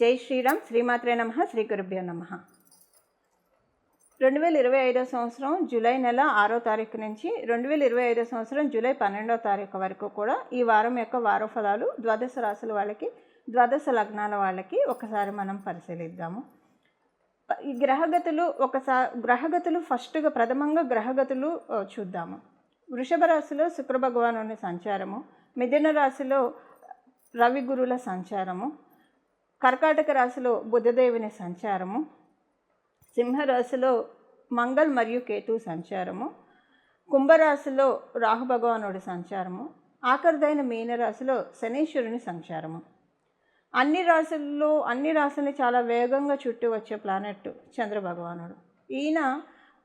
జై శ్రీరామ్ శ్రీమాత్రే నమ శ్రీ గురుభ్యో నమ. రెండు వేల ఇరవై ఐదో సంవత్సరం జూలై నెల ఆరో తారీఖు నుంచి రెండు వేల ఇరవై ఐదో సంవత్సరం జూలై పన్నెండో తారీఖు వరకు కూడా ఈ వారం యొక్క వార ఫలాలు ద్వాదశ రాశుల వాళ్ళకి ద్వాదశ లగ్నాల వాళ్ళకి ఒకసారి మనం పరిశీలిద్దాము. ఈ గ్రహగతులు ఒకసారి గ్రహగతులు ఫస్ట్గా ప్రథమంగా గ్రహగతులు చూద్దాము. వృషభ రాశిలో శుక్ర భగవానుని సంచారము మిథున రాశిలో రవి గురుల సంచారము కర్కాటక రాశిలో బుధదేవుని సంచారము సింహరాశిలో మంగళ్ మరియు కేతు సంచారము కుంభరాశిలో రాహు భగవానుడి సంచారము ఆఖరిదైన మీనరాశిలో శనీశ్వరుని సంచారము. అన్ని రాశుల్లో అన్ని రాశుల్ని చాలా వేగంగా చుట్టూ వచ్చే ప్లానెట్ చంద్రభగవానుడు ఈయన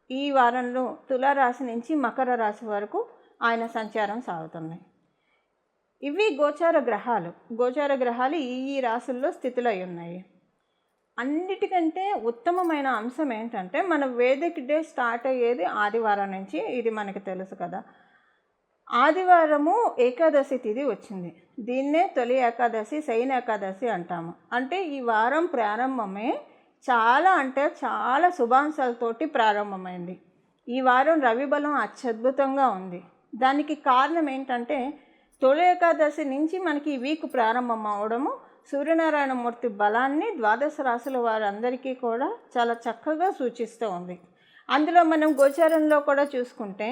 ఈ వారంలో తులారాశి నుంచి మకర రాశి వరకు ఆయన సంచారం సాగుతున్నాయి ఇవి గోచార గ్రహాలు. గోచార గ్రహాలు ఈ ఈ రాసుల్లో స్థితులై ఉన్నాయి. అన్నిటికంటే ఉత్తమమైన అంశం ఏంటంటే మన వేదిక్ డే స్టార్ట్ అయ్యేది ఆదివారం నుంచి ఇది మనకు తెలుసు కదా. ఆదివారము ఏకాదశి తిథి వచ్చింది. దీన్నే తొలి ఏకాదశి శయన ఏకాదశి అంటాము. అంటే ఈ వారం ప్రారంభమే చాలా అంటే చాలా శుభాంశాలతోటి ప్రారంభమైంది. ఈ వారం రవి బలం అత్యద్భుతంగా ఉంది. దానికి కారణం ఏంటంటే తొలి ఏకాదశి నుంచి మనకి ఈ వీక్ ప్రారంభం అవడము సూర్యనారాయణమూర్తి బలాన్ని ద్వాదశ రాశుల వారందరికీ కూడా చాలా చక్కగా సూచిస్తూ ఉంది. అందులో మనం గోచారంలో కూడా చూసుకుంటే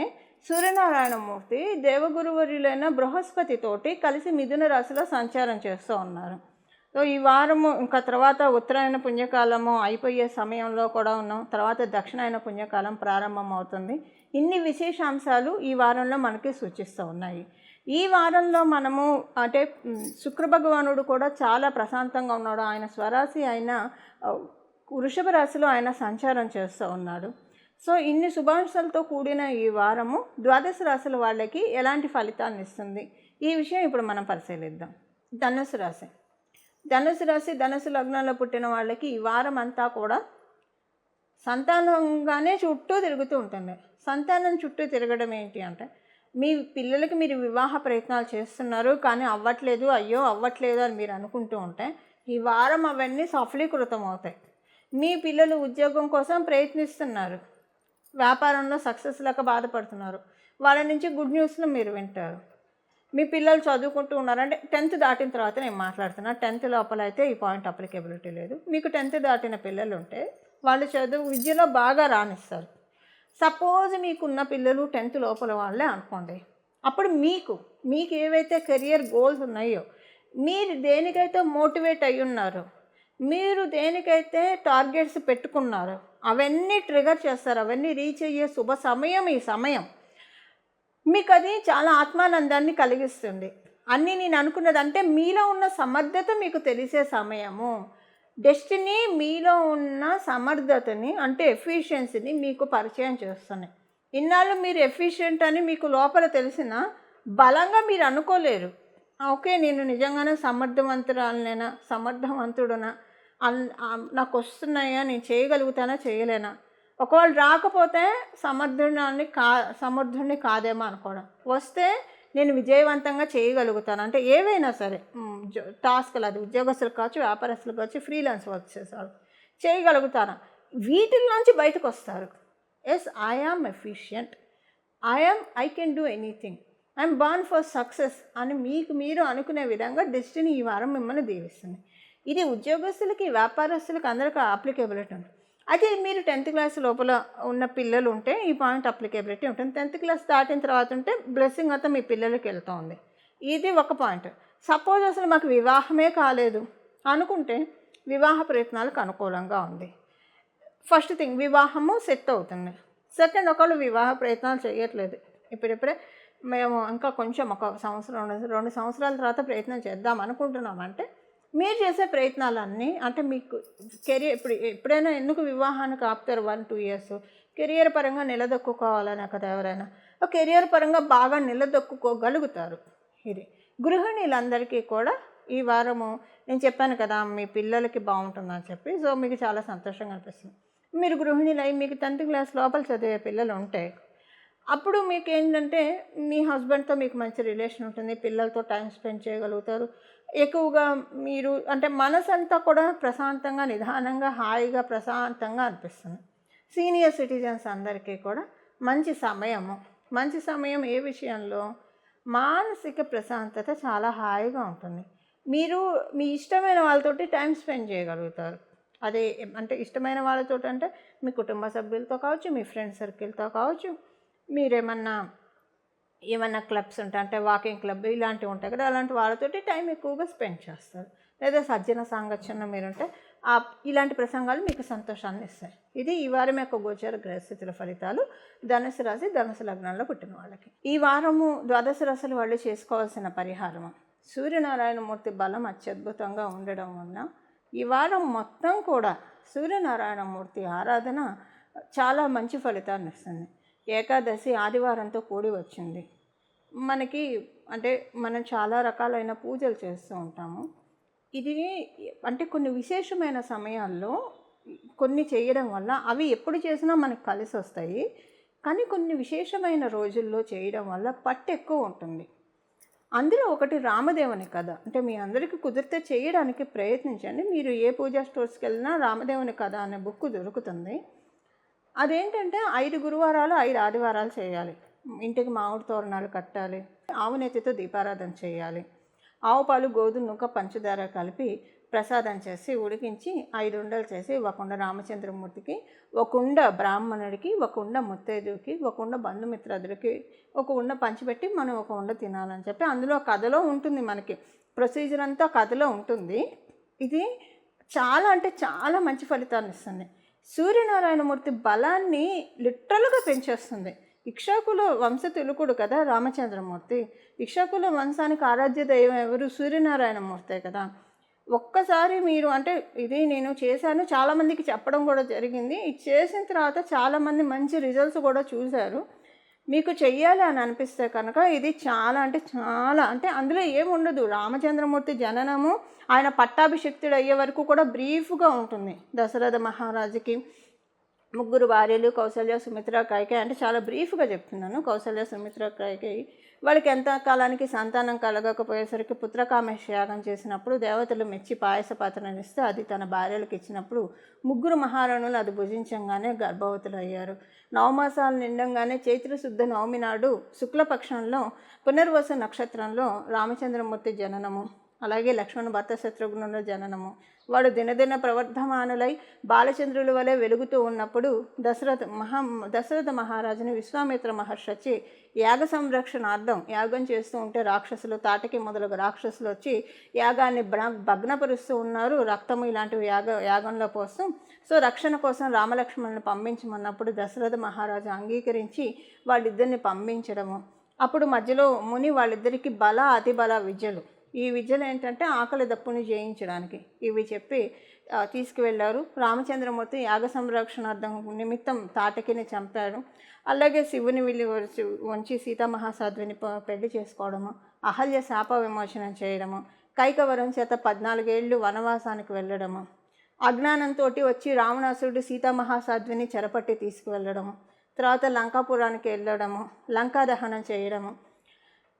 సూర్యనారాయణమూర్తి దేవగురువర్యులైన బృహస్పతితోటి కలిసి మిథున రాశిలో సంచారం చేస్తూ ఉన్నారు. సో ఈ వారము ఇంకా తర్వాత ఉత్తరాయణ పుణ్యకాలము అయిపోయే సమయంలో కూడా ఉన్నాం. తర్వాత దక్షిణాయన పుణ్యకాలం ప్రారంభం అవుతుంది. ఇన్ని విశేషాంశాలు ఈ వారంలో మనకి సూచిస్తూ ఉన్నాయి. ఈ వారంలో మనము అంటే శుక్ర భగవానుడు కూడా చాలా ప్రశాంతంగా ఉన్నాడు. ఆయన స్వరాశి ఆయన వృషభ రాశిలో ఆయన సంచారం చేస్తూ ఉన్నాడు. సో ఇన్ని శుభాంశాలతో కూడిన ఈ వారము ద్వాదశ రాశుల వాళ్ళకి ఎలాంటి ఫలితాన్ని ఇస్తుంది? ఈ విషయం ఇప్పుడు మనం పరిశీలిద్దాం. ధనుసు రాశి. ధనుసు రాశి ధనుసు లగ్నంలో పుట్టిన వాళ్ళకి ఈ వారం అంతా కూడా సంతానంగానే చుట్టూ తిరుగుతూ ఉంటుంది. సంతానం చుట్టూ తిరగడం ఏంటి అంటే మీ పిల్లలకి మీరు వివాహ ప్రయత్నాలు చేస్తున్నారు కానీ అవ్వట్లేదు అయ్యో అవ్వట్లేదు అని మీరు అనుకుంటూ ఉంటే ఈ వారం అవన్నీ సఫలీకృతం అవుతాయి మీ పిల్లలు ఉద్యోగం కోసం ప్రయత్నిస్తున్నారు. వ్యాపారంలో సక్సెస్ లేక బాధపడుతున్నారు. వాళ్ళ నుంచి గుడ్ న్యూస్ను మీరు వింటారు. మీ పిల్లలు చదువుకుంటూ ఉన్నారంటే టెన్త్ దాటిన తర్వాత నేను మాట్లాడుతున్నా టెన్త్ లోపల అయితే ఈ పాయింట్ అప్లికేబిలిటీ లేదు. మీకు టెన్త్ దాటిన పిల్లలు ఉంటే వాళ్ళు చదువు విద్యలో బాగా రాణిస్తారు. సపోజ్ మీకున్న పిల్లలు టెన్త్ లోపల వాళ్ళే అనుకోండి. అప్పుడు మీకు మీకు ఏవైతే కెరియర్ గోల్స్ ఉన్నాయో మీరు దేనికైతే మోటివేట్ అయి ఉన్నారో మీరు దేనికైతే టార్గెట్స్ పెట్టుకున్నారో అవన్నీ ట్రిగర్ చేస్తారు అవన్నీ రీచ్ అయ్యే శుభ సమయం ఈ సమయం. మీకు అది చాలా ఆత్మానందాన్ని కలిగిస్తుంది. అన్నీ నేను అనుకున్నది అంటే మీలో ఉన్న సమర్థత మీకు తెలిసే సమయము. డెస్టినీ మీలో ఉన్న సమర్థతని అంటే ఎఫిషియన్సీని మీకు పరిచయం చేస్తున్నాయి. ఇన్నాళ్ళు మీరు ఎఫిషియెంట్ అని మీకు లోపల తెలిసిన బలంగా మీరు అనుకోలేరు. ఓకే నేను నిజంగానే సమర్థవంతురాలనేనా సమర్థవంతుడునా అన్ నాకు వస్తున్నాయా నేను చేయగలుగుతానా చేయలేనా? ఒకవేళ రాకపోతే సమర్థుడిని కా సమర్థుడిని కాదేమో అనుకోవడం. వస్తే నేను విజయవంతంగా చేయగలుగుతాను. అంటే ఏవైనా సరే టాస్క్లు అది ఉద్యోగస్తులు కావచ్చు వ్యాపారస్తులు కావచ్చు ఫ్రీలాన్స్ వర్క్ చేసేవాళ్ళు చేయగలుగుతాను. వీటిల్లోంచి బయటకు వస్తారు yes I am efficient I am I can do anything I'm born for success అని మీకు మీరు అనుకునే విధంగా డెస్టినీ ఈ వారం మిమ్మల్ని దీవిస్తుంది. ఇది ఉద్యోగస్తులకి వ్యాపారస్తులకి అందరికీ అప్లికేబిలిటీ ఉంటుంది. అయితే మీరు టెన్త్ క్లాస్ లోపల ఉన్న పిల్లలు ఉంటే ఈ పాయింట్ అప్లికేబిలిటీ ఉంటుంది. టెన్త్ క్లాస్ దాటిన తర్వాత ఉంటే బ్లెస్సింగ్ అంతా మీ పిల్లలకి వెళ్తూ ఉంది ఇది ఒక పాయింట్. సపోజ్ అసలు మాకు వివాహమే కాలేదు అనుకుంటే వివాహ ప్రయత్నాలకు అనుకూలంగా ఉంది. ఫస్ట్ థింగ్ వివాహము సెట్ అవుతుంది. సెకండ్ ఒకళ్ళు వివాహ ప్రయత్నాలు చేయట్లేదు. ఇప్పుడిప్పుడే మేము ఇంకా కొంచెం ఒక సంవత్సరం రెండు సంవత్సరాల తర్వాత ప్రయత్నం చేద్దాం అనుకుంటున్నామంటే మీరు చేసే ప్రయత్నాలన్నీ అంటే మీకు కెరియర్ ఇప్పుడు ఎప్పుడైనా ఎందుకు వివాహానికి ఆపుతారు వన్ టూ ఇయర్స్? కెరియర్ పరంగా నిలదొక్కుకోవాలనే కదా ఎవరైనా? కెరియర్ పరంగా బాగా నిలదొక్కుకోగలుగుతారు. ఇది. గృహిణీలందరికీ కూడా ఈ వారము నేను చెప్పాను కదా మీ పిల్లలకి బాగుంటుందని చెప్పి సో మీకు చాలా సంతోషంగా అనిపిస్తుంది. మీరు గృహిణీలు అయి మీకు టెన్త్ క్లాస్ లోపల చదివే పిల్లలు ఉంటే అప్పుడు మీకు ఏంటంటే మీ హస్బెండ్తో మీకు మంచి రిలేషన్ ఉంటుంది పిల్లలతో టైం స్పెండ్ చేయగలుగుతారు. ఎక్కువగా మీరు అంటే మనసు అంతా కూడా ప్రశాంతంగా నిదానంగా హాయిగా ప్రశాంతంగా అనిపిస్తుంది. సీనియర్ సిటిజన్స్ అందరికీ కూడా మంచి సమయము. మంచి సమయం ఏ విషయంలో? మానసిక ప్రశాంతత చాలా హాయిగా ఉంటుంది. మీరు మీ ఇష్టమైన వాళ్ళతోటి టైం స్పెండ్ చేయగలుగుతారు. అదే అంటే ఇష్టమైన వాళ్ళతో అంటే మీ కుటుంబ సభ్యులతో కావచ్చు మీ ఫ్రెండ్ సర్కిల్తో కావచ్చు మీరేమన్నా ఏమన్నా క్లబ్స్ ఉంటాయి అంటే వాకింగ్ క్లబ్ ఇలాంటివి ఉంటాయి కదా అలాంటి వాళ్ళతోటి టైం ఎక్కువగా స్పెండ్ చేస్తారు. లేదా సజ్జన సాంగత్యంలో మీరుంటే ఆ ఇలాంటి ప్రసంగాలు మీకు సంతోషాన్ని ఇస్తాయి. ఇది ఈ వారం యొక్క గోచర గ్రహస్థితుల ఫలితాలు. ధనుసు రాశి ధనుసు లగ్నంలో పుట్టిన వాళ్ళకి. ఈ వారము ద్వాదశ రాశులు వాళ్ళు చేసుకోవాల్సిన పరిహారము. సూర్యనారాయణమూర్తి బలం అత్యద్భుతంగా ఉండడం వలన ఈ వారం మొత్తం కూడా సూర్యనారాయణమూర్తి ఆరాధన చాలా మంచి ఫలితాన్ని ఇస్తుంది. ఏకాదశి ఆదివారంతో కూడి వచ్చింది. మనకి అంటే మనం చాలా రకాలైన పూజలు చేస్తూ ఉంటాము. ఇది అంటే కొన్ని విశేషమైన సమయాల్లో కొన్ని చేయడం వల్ల అవి ఎప్పుడు చేసినా మనకు కలిసి వస్తాయి. కానీ కొన్ని విశేషమైన రోజుల్లో చేయడం వల్ల పట్టు ఎక్కువ ఉంటుంది. అందులో ఒకటి రామదేవుని కథ. అంటే మీ అందరికీ కుదిరితే చేయడానికి ప్రయత్నించండి. మీరు ఏ పూజా స్టోర్స్కి వెళ్ళినా రామదేవుని కథ అనే బుక్ దొరుకుతుంది. అదేంటంటే ఐదు గురువారాలు ఐదు ఆదివారాలు చేయాలి. ఇంటికి మామిడి తోరణాలు కట్టాలి. ఆవు నెత్తితో దీపారాధన చేయాలి. ఆవు పాలు గోధుమ నూక పంచదార కలిపి ప్రసాదం చేసి ఉడికించి ఐదు ఉండలు చేసి ఒక ఉండ రామచంద్రమూర్తికి ఒక కుండ బ్రాహ్మణుడికి ఒక ఉండ ముత్తైదుకి ఒక కుండ బంధుమిత్రులకి ఒక ఉండ పంచిపెట్టి మనం ఒక ఉండ తినాలని చెప్పి అందులో కథలో ఉంటుంది మనకి. ప్రొసీజర్ అంతా కథలో ఉంటుంది. ఇది చాలా అంటే చాలా మంచి ఫలితాన్ని ఇస్తుంది సూర్యనారాయణమూర్తి బలాన్ని లిటరల్గా పెంచేస్తుంది. ఇక్షాకుల వంశ తెలుకుడు కదా రామచంద్రమూర్తి. ఇక్షాకుల వంశానికి ఆరాధ్య దైవం ఎవరు? సూర్యనారాయణమూర్తే కదా. ఒక్కసారి మీరు అంటే ఇది నేను చేశాను చాలామందికి చెప్పడం కూడా జరిగింది. ఇది చేసిన తర్వాత చాలామంది మంచి రిజల్ట్స్ కూడా చూశారు. మీకు చెయ్యాలి అని అనిపిస్తే కనుక ఇది చాలా అంటే చాలా అంటే అందులో ఏముండదు రామచంద్రమూర్తి జననము ఆయన పట్టాభిషిక్తుడు అయ్యే వరకు కూడా బ్రీఫ్గా ఉంటుంది దశరథ మహారాజుకి. ముగ్గురు భార్యలు కౌశల్య సుమిత్ర కైకే అంటే చాలా బ్రీఫ్గా చెప్తున్నాను. కౌశల్య సుమిత్ర కైకే వాళ్ళకి ఎంత కాలానికి సంతానం కలగకపోయేసరికి పుత్రకామేశ యాగం చేసినప్పుడు దేవతలు మెచ్చి పాయస పాత్రను ఇస్తే అది తన భార్యలకు ఇచ్చినప్పుడు ముగ్గురు మహారాణులు అది భుజించంగానే గర్భవతులు అయ్యారు. నవమాసాలు నిండంగానే చైత్రశుద్ధ నవమి నాడు శుక్లపక్షంలో పునర్వసు నక్షత్రంలో రామచంద్రమూర్తి జననము. అలాగే లక్ష్మణ భర్త శత్రుఘ్నుల జననము. వాడు దినదిన ప్రవర్ధమానులై బాలచంద్రుల వలె వెలుగుతూ ఉన్నప్పుడు దశరథ మహా దశరథ మహారాజుని విశ్వామిత్ర మహర్షి వచ్చి యాగ సంరక్షణార్థం యాగం చేస్తూ ఉంటే రాక్షసులు తాటకి మొదలగు రాక్షసులు వచ్చి యాగాన్ని భగ్నపరుస్తూ ఉన్నారు. రక్తము ఇలాంటివి యాగ యాగంలో పోస్తూ. సో రక్షణ కోసం రామలక్ష్మణుని పంపించమన్నప్పుడు దశరథ మహారాజు అంగీకరించి వాళ్ళిద్దరిని పంపించడము. అప్పుడు మధ్యలో ముని వాళ్ళిద్దరికి బల అతి బల విద్యలు. ఈ విద్యలు ఏంటంటే ఆకలి దప్పుని జయించడానికి. ఇవి చెప్పి తీసుకువెళ్ళారు. రామచంద్రమూర్తి యాగ సంరక్షణార్థం నిమిత్తం తాటకిని చంపారు. అలాగే శివుని విల్లి వచ్చి వంచి సీతామహాసాధ్విని పెళ్ళి చేసుకోవడము అహల్య శాప విమోచనం చేయడము కైకవరం చేత పద్నాలుగేళ్ళు వనవాసానికి వెళ్ళడము అజ్ఞానంతో వచ్చి రావణాసురుడు సీతామహాసాధ్విని చెరపట్టి తీసుకువెళ్ళడము తర్వాత లంకాపురానికి వెళ్ళడము లంకా దహనం చేయడము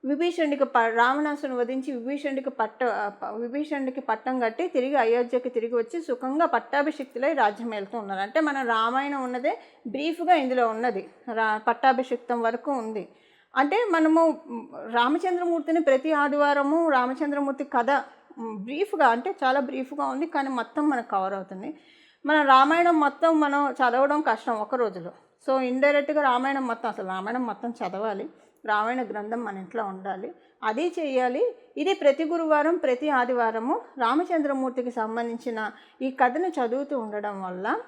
విభీషణుడికి ప రావణాసును వధించి విభీషణుడికి పట్ట విభీషణుడికి పట్టం కట్టి తిరిగి అయోధ్యకి తిరిగి వచ్చి సుఖంగా పట్టాభిషిక్తులై రాజ్యం వెళ్తూ ఉన్నారు. అంటే మన రామాయణం ఉన్నదే బ్రీఫ్గా ఇందులో ఉన్నది. రా పట్టాభిషిక్తం వరకు ఉంది. అంటే మనము రామచంద్రమూర్తిని ప్రతి ఆదివారము రామచంద్రమూర్తి కథ బ్రీఫ్గా అంటే చాలా బ్రీఫ్గా ఉంది కానీ మొత్తం మనకు కవర్ అవుతుంది. మన రామాయణం మొత్తం మనం చదవడం కష్టం ఒక రోజులో. సో ఇండైరెక్ట్గా రామాయణం మొత్తం అసలు రామాయణం మొత్తం చదవాలి. రామాయణ గ్రంథం మన ఇంట్లో ఉండాలి. అది చేయాలి. ఇది ప్రతి గురువారం ప్రతి ఆదివారము రామచంద్రమూర్తికి సంబంధించిన ఈ కథను చదువుతూ ఉండడం వల్ల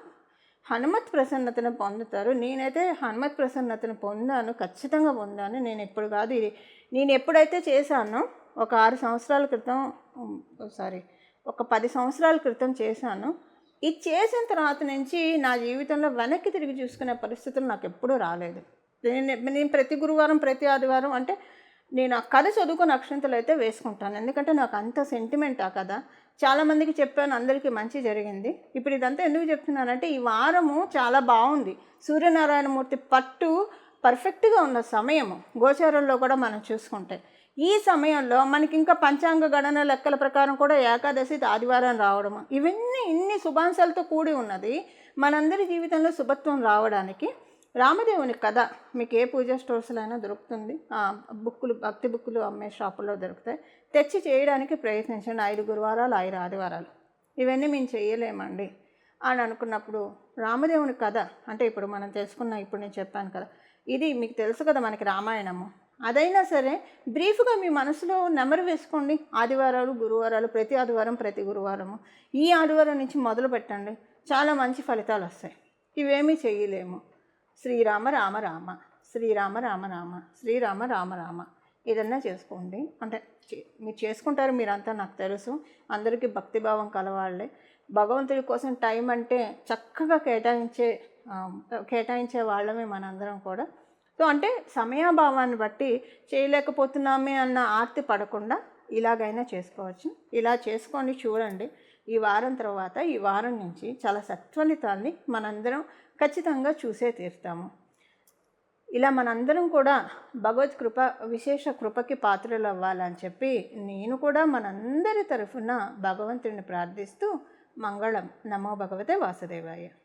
హనుమత్ ప్రసన్నతను పొందుతారు. నేనైతే హనుమత్ ప్రసన్నతను పొందాను ఖచ్చితంగా పొందాను. నేను ఎప్పుడు కాదు ఇది. నేను ఎప్పుడైతే చేశానో ఒక ఆరు సంవత్సరాల క్రితం సారీ ఒక పది సంవత్సరాల క్రితం చేశాను. ఇది చేసిన తర్వాత నుంచి నా జీవితంలో వెనక్కి తిరిగి చూసుకునే పరిస్థితులు నాకు ఎప్పుడూ రాలేదు. నేను నేను ప్రతి గురువారం ప్రతి ఆదివారం అంటే నేను ఆ కథ చదువుకుని అక్షంతలు అయితే వేసుకుంటాను. ఎందుకంటే నాకు అంత సెంటిమెంట్ ఆ కథ. చాలామందికి చెప్పాను అందరికీ మంచి జరిగింది. ఇప్పుడు ఇదంతా ఎందుకు చెప్తున్నానంటే ఈ వారము చాలా బాగుంది. సూర్యనారాయణమూర్తి పట్టు పర్ఫెక్ట్గా ఉన్న సమయము గోచారంలో కూడా మనం చూసుకుంటే. ఈ సమయంలో మనకి ఇంకా పంచాంగ గణన లెక్కల ప్రకారం కూడా ఏకాదశి ఆదివారం రావడము. ఇవన్నీ ఇన్ని శుభాంశాలతో కూడి ఉన్నది మనందరి జీవితంలో శుభత్వం రావడానికి. రామదేవుని కథ మీకు ఏ పూజ స్టోర్స్లో అయినా దొరుకుతుంది బుక్కులు భక్తి బుక్కులు అమ్మే షాపుల్లో దొరుకుతాయి. తెచ్చి చేయడానికి ప్రయత్నించండి. ఐదు గురువారాలు ఐదు ఆదివారాలు. ఇవన్నీ మేము చేయలేమండి. అని అనుకున్నప్పుడు రామదేవుని కథ అంటే ఇప్పుడు మనం తెలుసుకున్న ఇప్పుడు నేను చెప్పాను కదా ఇది మీకు తెలుసు కదా మనకి రామాయణము. అదైనా సరే బ్రీఫ్గా మీ మనసులో నెమరు వేసుకోండి. ఆదివారాలు గురువారాలు ప్రతి ఆదివారం ప్రతి గురువారము. ఈ ఆదివారం నుంచి మొదలు పెట్టండి చాలా మంచి ఫలితాలు వస్తాయి. ఇవేమీ చేయలేము. శ్రీరామ రామ రామ శ్రీరామ రామ రామ శ్రీరామ రామ రామ. ఏదన్నా చేసుకోండి. అంటే చే- మీరు చేసుకుంటారు మీరంతా నాకు తెలుసు. అందరికీ భక్తిభావం కలవాళ్ళే. భగవంతుడి కోసం టైం అంటే చక్కగా కేటాయించే కేటాయించే వాళ్ళమే మనందరం కూడా. సో అంటే సమయాభావాన్ని బట్టి చేయలేకపోతున్నామే అన్న ఆర్తి పడకుండా ఇలాగైనా చేసుకోవచ్చు. ఇలా చేసుకొని చూడండి. ఈ వారం తర్వాత ఈ వారం నుంచి చాలా సత్ఫలితాల్ని మనందరం ఖచ్చితంగా చూసే తీరుతాము. ఇలా మనందరం కూడా భగవత్ కృప విశేష కృపకి పాత్రలు అవ్వాలని చెప్పి నేను కూడా మనందరి తరఫున భగవంతుడిని ప్రార్థిస్తూ మంగళం. నమో భగవతే వాసుదేవాయ.